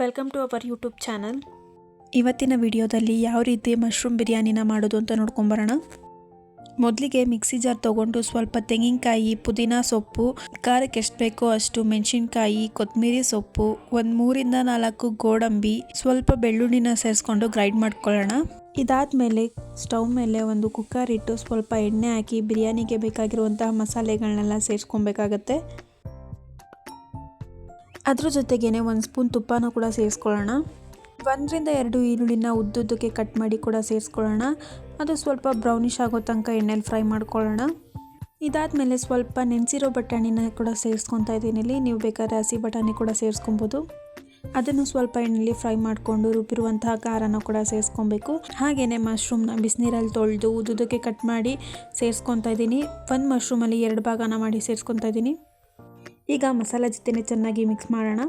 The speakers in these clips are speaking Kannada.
Welcome to our YouTube channel ಇವತ್ತಿನ ವಿಡಿಯೋದಲ್ಲಿ ಯಾವ ರೀತಿ ಮಶ್ರೂಮ್ ಬಿರಿಯಾನಿನ ಮಾಡೋದು ಅಂತ ನೋಡ್ಕೊಂಬರೋಣ. ಮೊದಲಿಗೆ ಮಿಕ್ಸಿ ಜಾರ್ ತೊಗೊಂಡು ಸ್ವಲ್ಪ ತೆಂಗಿನಕಾಯಿ, ಪುದೀನ ಸೊಪ್ಪು, ಖಾರಕ್ಕೆ ಎಷ್ಟು ಬೇಕೋ ಅಷ್ಟು ಮೆಣಸಿನ್ಕಾಯಿ, ಕೊತ್ತಂಬರಿ ಸೊಪ್ಪು, ಒಂದು ಮೂರಿಂದ ನಾಲ್ಕು ಗೋಡಂಬಿ, ಸ್ವಲ್ಪ ಬೆಳ್ಳುಳ್ಳಿನ ಸೇರಿಸ್ಕೊಂಡು ಗ್ರೈಂಡ್ ಮಾಡ್ಕೊಳ್ಳೋಣ. ಇದಾದಮೇಲೆ ಸ್ಟವ್ ಮೇಲೆ ಒಂದು ಕುಕ್ಕರ್ ಇಟ್ಟು ಸ್ವಲ್ಪ ಎಣ್ಣೆ ಹಾಕಿ ಬಿರಿಯಾನಿಗೆ ಬೇಕಾಗಿರುವಂತಹ ಮಸಾಲೆಗಳನ್ನೆಲ್ಲ ಸೇರಿಸ್ಕೊಬೇಕಾಗತ್ತೆ. ಅದ್ರ ಜೊತೆಗೇನೆ ಒಂದು ಸ್ಪೂನ್ ತುಪ್ಪನ ಕೂಡ ಸೇರಿಸ್ಕೊಳ್ಳೋಣ. ಒಂದರಿಂದ ಎರಡು ಈರುಳ್ಳಿನ ಉದ್ದುದ್ದಕ್ಕೆ ಕಟ್ ಮಾಡಿ ಕೂಡ ಸೇರಿಸ್ಕೊಳ್ಳೋಣ. ಅದು ಸ್ವಲ್ಪ ಬ್ರೌನಿಷ್ ಆಗೋ ತನಕ ಎಣ್ಣೆಲಿ ಫ್ರೈ ಮಾಡ್ಕೊಳ್ಳೋಣ. ಇದಾದಮೇಲೆ ಸ್ವಲ್ಪ ನೆನೆಸಿರೋ ಬಟಾಣಿನ ಕೂಡ ಸೇರಿಸ್ಕೊತಾ ಇದ್ದೀನಿ ಇಲ್ಲಿ. ನೀವು ಬೇಕಾದ್ರೆ ಹಸಿ ಬಟಾಣಿ ಕೂಡ ಸೇರಿಸ್ಕೊಬೋದು. ಅದನ್ನು ಸ್ವಲ್ಪ ಎಣ್ಣೆಲಿ ಫ್ರೈ ಮಾಡಿಕೊಂಡು ರುಬ್ಬಿರುವಂತಹ ಖಾರನ ಕೂಡ ಸೇರಿಸ್ಕೊಬೇಕು. ಹಾಗೆಯೇ ಮಶ್ರೂಮ್ನ ಬಿಸಿನೀರಲ್ಲಿ ತೊಳೆದು ಉದ್ದುದಕ್ಕೆ ಕಟ್ ಮಾಡಿ ಸೇರಿಸ್ಕೊತಾ ಇದ್ದೀನಿ. ಒಂದು ಮಶ್ರೂಮಲ್ಲಿ ಎರಡು ಭಾಗನ ಮಾಡಿ ಸೇರಿಸ್ಕೊತಾ ಇದ್ದೀನಿ. ಈಗ ಮಸಾಲ ಜೊತೆನೆ ಚೆನ್ನಾಗಿ ಮಿಕ್ಸ್ ಮಾಡೋಣ.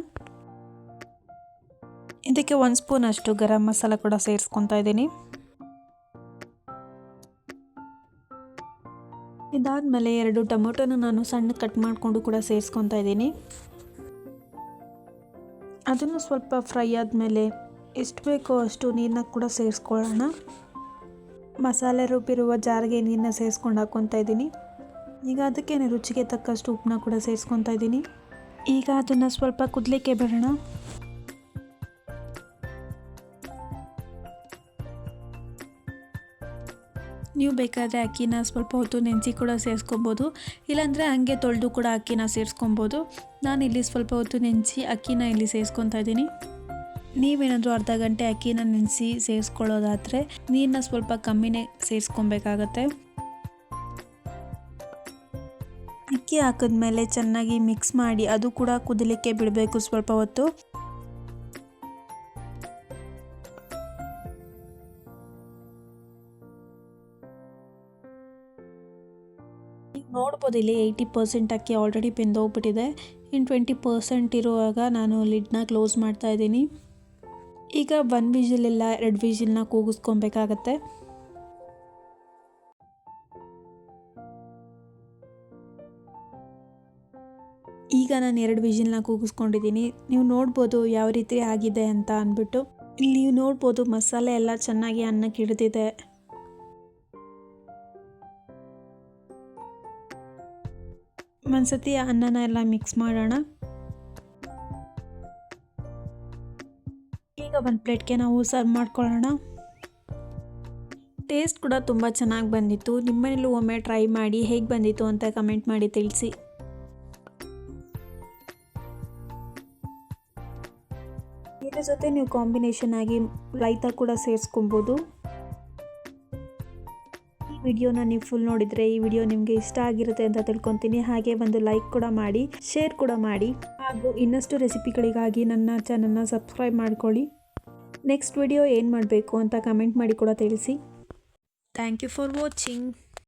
ಇದಕ್ಕೆ ಒಂದು ಸ್ಪೂನ್ ಅಷ್ಟು ಗರಂ ಮಸಾಲ ಕೂಡ ಸೇರಿಸ್ಕೊತಾ ಇದ್ದೀನಿ. ಇದಾದಮೇಲೆ ಎರಡು ಟೊಮೊಟೊನ ನಾನು ಸಣ್ಣ ಕಟ್ ಮಾಡಿಕೊಂಡು ಕೂಡ ಸೇರಿಸ್ಕೊತಾ ಇದ್ದೀನಿ. ಅದನ್ನು ಸ್ವಲ್ಪ ಫ್ರೈ ಆದಮೇಲೆ ಎಷ್ಟು ಬೇಕೋ ಅಷ್ಟು ನೀರನ್ನ ಕೂಡ ಸೇರಿಸ್ಕೊಳ್ಳೋಣ. ಮಸಾಲೆ ರುಬ್ಬಿರುವ ಜಾರಿಗೆ ನೀರನ್ನ ಸೇರಿಸ್ಕೊಂಡು ಹಾಕ್ಕೊತಾ ಇದ್ದೀನಿ. ಈಗ ಅದಕ್ಕೆ ರುಚಿಗೆ ತಕ್ಕಷ್ಟು ಉಪ್ಪನ್ನ ಕೂಡ ಸೇರಿಸ್ಕೊತಾ ಇದ್ದೀನಿ. ಈಗ ಅದನ್ನು ಸ್ವಲ್ಪ ಕುದಲಿಕ್ಕೆ ಬಿಡೋಣ. ನೀವು ಬೇಕಾದರೆ ಅಕ್ಕಿನ ಸ್ವಲ್ಪ ಹೊತ್ತು ನೆನೆಸಿ ಕೂಡ ಸೇರಿಸ್ಕೊಬೋದು. ಇಲ್ಲಾಂದರೆ ಹಂಗೆ ತೊಳೆದು ಕೂಡ ಅಕ್ಕಿನ ಸೇರಿಸ್ಕೊಬೋದು. ನಾನು ಇಲ್ಲಿ ಸ್ವಲ್ಪ ಹೊತ್ತು ನೆನೆಸಿ ಅಕ್ಕಿನ ಇಲ್ಲಿ ಸೇರಿಸ್ಕೊತಾ ಇದ್ದೀನಿ. ನೀವೇನಾದರೂ ಅರ್ಧ ಗಂಟೆ ಅಕ್ಕಿನ ನೆನೆಸಿ ಸೇರಿಸ್ಕೊಳ್ಳೋದಾದರೆ ನೀರನ್ನ ಸ್ವಲ್ಪ ಕಮ್ಮಿನೇ ಸೇರಿಸ್ಕೊಬೇಕಾಗತ್ತೆ. ಅಕ್ಕಿ ಹಾಕಿದ್ಮೇಲೆ ಚೆನ್ನಾಗಿ ಮಿಕ್ಸ್ ಮಾಡಿ ಅದು ಕೂಡ ಕುದಲಿಕ್ಕೆ ಬಿಡಬೇಕು ಸ್ವಲ್ಪ ಹೊತ್ತು. ನೋಡ್ಬೋದು ಇಲ್ಲಿ ಏಯ್ಟಿ ಪರ್ಸೆಂಟ್ ಅಕ್ಕಿ ಆಲ್ರೆಡಿ ಬೆಂದೋಗ್ಬಿಟ್ಟಿದೆ. ಇನ್ನು ಟ್ವೆಂಟಿ ಪರ್ಸೆಂಟ್ ಇರುವಾಗ ನಾನು ಲಿಡ್ನ ಕ್ಲೋಸ್ ಮಾಡ್ತಾ ಇದ್ದೀನಿ. ಈಗ ಒನ್ ವಿಜಿಲೆಲ್ಲ ಎರಡು ವಿಜಿಲ್ನ ಕೂಗಿಸ್ಕೊಬೇಕಾಗತ್ತೆ. ಈಗ ನಾನು ಎರಡು ವಿಜಿಲ್ನ ಕೂಗಿಸ್ಕೊಂಡಿದ್ದೀನಿ ನೀವು ನೋಡ್ಬೋದು ಯಾವ ರೀತಿ ಆಗಿದೆ ಅಂತ ಅಂದ್ಬಿಟ್ಟು. ಇಲ್ಲಿ ನೀವು ನೋಡ್ಬೋದು ಮಸಾಲೆ ಎಲ್ಲ ಚೆನ್ನಾಗಿ ಅನ್ನಕ್ಕೆ ಹಿಡಿದಿದೆ. ಒಂದ್ಸತಿ ಅನ್ನನ ಎಲ್ಲ ಮಿಕ್ಸ್ ಮಾಡೋಣ. ಈಗ ಒಂದು ಪ್ಲೇಟ್ಗೆ ನಾವು ಸರ್ವ್ ಮಾಡ್ಕೊಳ್ಳೋಣ. ಟೇಸ್ಟ್ ಕೂಡ ತುಂಬ ಚೆನ್ನಾಗಿ ಬಂದಿತ್ತು. ನಿಮ್ಮನೇಲೂ ಒಮ್ಮೆ ಟ್ರೈ ಮಾಡಿ ಹೇಗೆ ಬಂದಿತ್ತು ಅಂತ ಕಮೆಂಟ್ ಮಾಡಿ ತಿಳಿಸಿ. ಇದರ ಜೊತೆ ನೀವು ಕಾಂಬಿನೇಷನ್ ಆಗಿ ರೈತ ಕೂಡ ಸೇರಿಸ್ಕೊಬೋದು. ಈ ವಿಡಿಯೋನ ನೀವು ಫುಲ್ ನೋಡಿದರೆ ಈ ವಿಡಿಯೋ ನಿಮಗೆ ಇಷ್ಟ ಆಗಿರುತ್ತೆ ಅಂತ ತಿಳ್ಕೊತೀನಿ. ಹಾಗೆ ಒಂದು ಲೈಕ್ ಕೂಡ ಮಾಡಿ ಶೇರ್ ಕೂಡ ಮಾಡಿ. ಹಾಗೂ ಇನ್ನಷ್ಟು ರೆಸಿಪಿಗಳಿಗಾಗಿ ನನ್ನ ಚಾನಲ್ನ ಸಬ್ಸ್ಕ್ರೈಬ್ ಮಾಡ್ಕೊಳ್ಳಿ. ನೆಕ್ಸ್ಟ್ ವಿಡಿಯೋ ಏನು ಮಾಡಬೇಕು ಅಂತ ಕಮೆಂಟ್ ಮಾಡಿ ಕೂಡ ತಿಳಿಸಿ. Thank you for watching